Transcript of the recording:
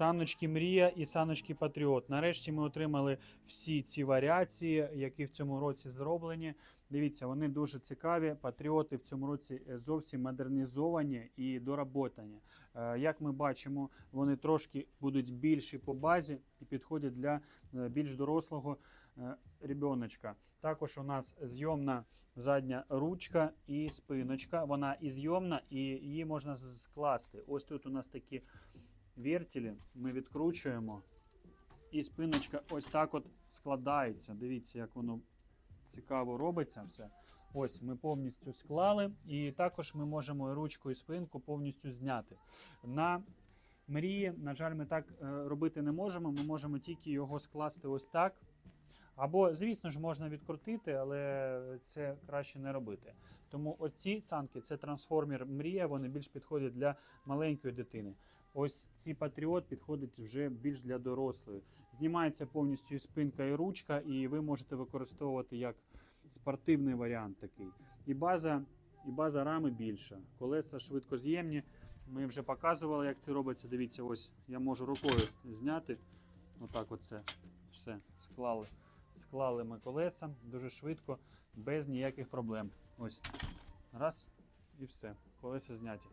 Саночки Мрія і Саночки Патріот. Нарешті ми отримали всі ці варіації, які в цьому році зроблені. Дивіться, вони дуже цікаві. Патріоти в цьому році е, зовсім модернізовані і доработані. Е, Як ми бачимо, вони трошки будуть більші по базі і підходять для е, більш дорослого ребеночка. Також у нас зйомна задня ручка і спиночка. Вона і зйомна, і її можна скласти. Ось тут у нас такі вертілі. Ми відкручуємо. І спиночка ось так от складається. Дивіться, як воно цікаво робиться все. Ось ми повністю склали, і також ми можемо ручку і спинку повністю зняти. На мрії, на жаль, ми так е, робити не можемо. Ми можемо тільки його скласти ось так. Або, звісно ж, можна відкрутити, але це краще не робити. Тому оці санки це трансформер мрія, вони більш підходять для маленької дитини. Ось ці патріот підходить вже більш для дорослої. Знімається повністю і спинка, і ручка, і ви можете використовувати як спортивний варіант такий. І база, і база рами більша. Колеса швидкоз'ємні. Ми вже показували, як це робиться. Дивіться, ось я можу рукою зняти. Отак оце все склали. Склали ми колеса дуже швидко, без ніяких проблем. Ось. Раз і все. Колеса зняті.